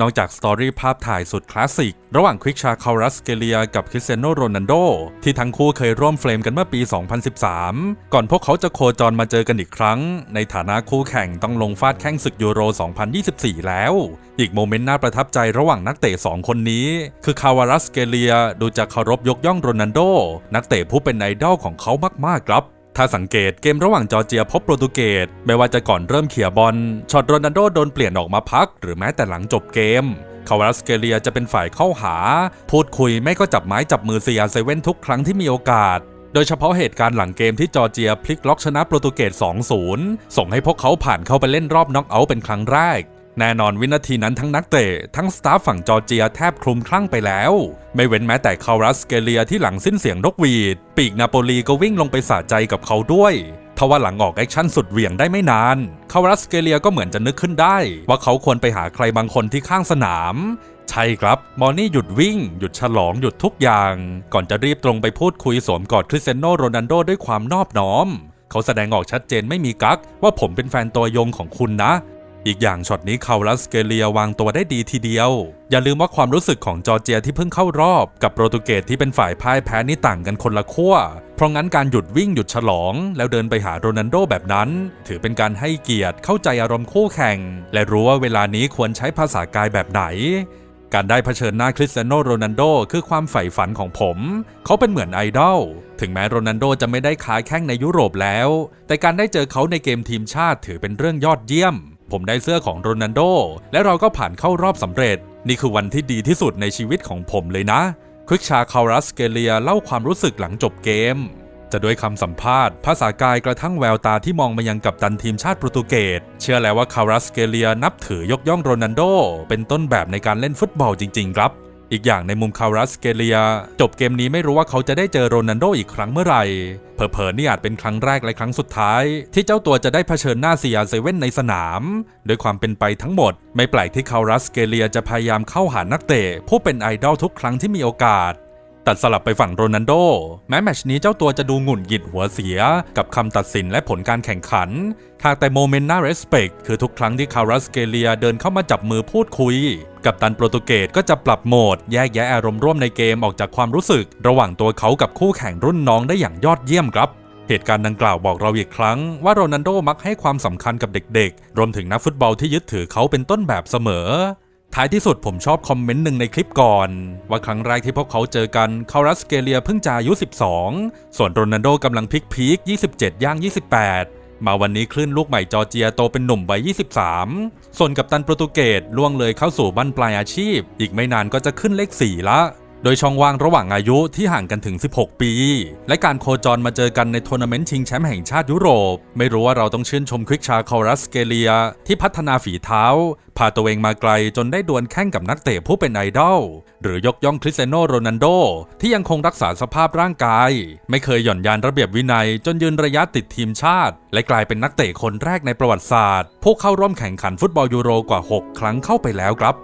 นอกจากสตอรี่ภาพถ่ายสุดคลาสสิก ระหว่างควิกชาคารัสเกเลียกับคริสเตียโนโรนัลโด ที่ทั้งคู่เคยร่วมเฟรมกันเมื่อปี 2013 ก่อนพวกเขาจะโคจรมาเจอกันอีกครั้ง ในฐานะคู่แข่งต้องลงฟาดแข่งศึกยูโร 2024 แล้ว อีกโมเมนต์น่าประทับใจระหว่างนักเตะ 2 คนนี้ คือคาวารัสเกเลียดูจะเคารพยกย่องโรนัลโด นักเตะผู้เป็นไอดอลของเขามากๆครับ ถ้าสังเกตเกมระหว่างจอร์เจียพบโปรตุเกสไม่ว่าจะก่อนเริ่มเขี่ยบอลช็อตโรนัลโดโดนเปลี่ยนออกมาพัก หรือแม้แต่หลังจบเกมคาวารัสเกเลียจะเป็นฝ่ายเข้าหา พูดคุยไม่ก็จับไม้จับมือเซียเซเว่นทุกครั้งที่มีโอกาส โดยเฉพาะเหตุการณ์หลังเกมที่จอร์เจียพลิกล็อกชนะโปรตุเกส 2-0 ส่งให้พวกเขาผ่านเข้าไปเล่นรอบน็อกเอาท์เป็นครั้งแรก แน่นอนวินาทีนั้นทั้งนักเตะทั้งสตาฟฝั่งจอร์เจียแทบคลุมคลั่งไปแล้ว ไม่เว้นแม้แต่คารัสเกเลียที่หลังสิ้นเสียงนกหวีด ปีกนาโปลีก็วิ่งลงไปสะใจกับเขาด้วยทว่าหลังออกแอคชั่นสุดเหวี่ยงได้ไม่นาน คารัสเกเลียก็เหมือนจะนึกขึ้นได้ ว่าเขาควรไปหาใครบางคนที่ข้างสนาม ใช่ครับ มอร์นี่หยุดวิ่ง หยุดฉลองหยุดทุกอย่าง ก่อนจะรีบตรงไปพูดคุยสวมกอดคริสเตียโนโรนัลโดด้วยความนอบน้อม เขาแสดงออกชัดเจนไม่มีกักว่าผมเป็นแฟนตัวยงของคุณนะ อีกอย่างช็อตนี้คารัสเกเลียวางตัวได้ดีทีเดียว อย่าลืมว่าความรู้สึกของจอร์เจียที่เพิ่งเข้ารอบกับโปรตุเกสที่เป็นฝ่ายพ่ายแพ้นี่ต่างกันคนละขั้ว เพราะงั้นการหยุดวิ่งหยุดฉลอง แล้วเดินไปหาโรนัลโดแบบนั้น ถือเป็นการให้เกียรติเข้าใจอารมณ์คู่แข่ง และรู้ว่าเวลานี้ควรใช้ภาษากายแบบไหนการได้เผชิญหน้าคริสเตียโนโรนัลโดคือความใฝ่ฝันของผม เขาเป็นเหมือนไอดอล ถึงแม้โรนัลโดจะไม่ได้ค้าแข้งในยุโรปแล้ว แต่การได้เจอเขาในเกมทีมชาติถือเป็นเรื่องยอดเยี่ยม ผมได้เสื้อของโรนันโด และเราก็ผ่านเข้ารอบสำเร็จ นี่คือวันที่ดีที่สุดในชีวิตของผมเลยนะควิกชาคารัสเกเลียเล่าความรู้สึกหลังจบเกม จะด้วยคำสัมภาษณ์ ภาษากายกระทั่งแววตาที่มองมายังกับตันทีมชาติโปรตุเกส เชื่อแล้วว่าคารัสเกเลียนับถือยกย่องโรนันโด เป็นต้นแบบในการเล่นฟุตบอลจริง ๆ ครับ อีกอย่างในมุมคารัสเกเลีย จบเกมนี้ไม่รู้ว่าเขาจะได้เจอโรนันโดอีกครั้งเมื่อไหร่ เผลอๆนี่อาจเป็นครั้งแรกและครั้งสุดท้าย ที่เจ้าตัวจะได้เผชิญหน้าเซียเซเว่นในสนามด้วยความเป็นไปทั้งหมด ไม่แปลกที่คารัสเกเลียจะพยายามเข้าหานักเตะผู้เป็นไอดอลทุกครั้งที่มีโอกาส ตัดสลับไปฝั่งโรนัลโด แม้แมชนี้เจ้าตัวจะดูหงุดหงิดหัวเสีย กับคำตัดสินและผลการแข่งขันหากแต่โมเมนต์น่าเรสเ c กคือทุกครั้งที่คารัสเกเลียเดินเข้ามาจับมือพูดคุย กับตันโปรตุเกสก็จะปรับโหมดแยกแยะอารมณ์ร่วมในเกมออกจากความรู้สึก ระหว่างตัวเขากับคู่แข่งรุ่นน้องได้อย่างยอดเยี่ยมครับเหตุการณ์ดังกล่าวบอกเราอีกครั้งว่าโรนัลโดมักให้ความสำคัญกับเด็กๆ รวมถึงนักฟุตบอลที่ยึดถือเขาเป็นต้นแบบเสมอ ท้ายที่สุดผมชอบคอมเมนต์หนึ่งในคลิปก่อน ว่าครั้งแรกที่พวกเขาเจอกันคารัสเกเลียเพิ่งจะอายุ 12 ส่วนโรนัลโดกำลังพลิกพีค27 ย่าง 28 มาวันนี้คลื่นลูกใหม่จอร์เจียโตเป็นหนุ่มวัย 23 ส่วนกับตันโปรตุเกสล่วงเลยเข้าสู่บั้นปลายอาชีพ อีกไม่นานก็จะขึ้นเลข 4 ละ โดยช่องว่างระหว่างอายุที่ห่างกันถึง 16 ปี และการโคจรมาเจอกันในทัวร์นาเมนต์ชิงแชมป์แห่งชาติยุโรป ไม่รู้ว่าเราต้องชื่นชมควิกชาคอรัสเกเลีย ที่พัฒนาฝีเท้า พาตัวเองมาไกลจนได้ดวลแข่งกับนักเตะผู้เป็นไอดอล หรือยกย่องคริสเตียโนโรนัลโด ที่ยังคงรักษาสภาพร่างกาย ไม่เคยหย่อนยานระเบียบวินัย จนยืนระยะติดทีมชาติ และกลายเป็นนักเตะคนแรกในประวัติศาสตร์ ผู้เข้าร่วมแข่งขันฟุตบอลยูโรกว่า 6 ครั้งเข้าไปแล้วครับ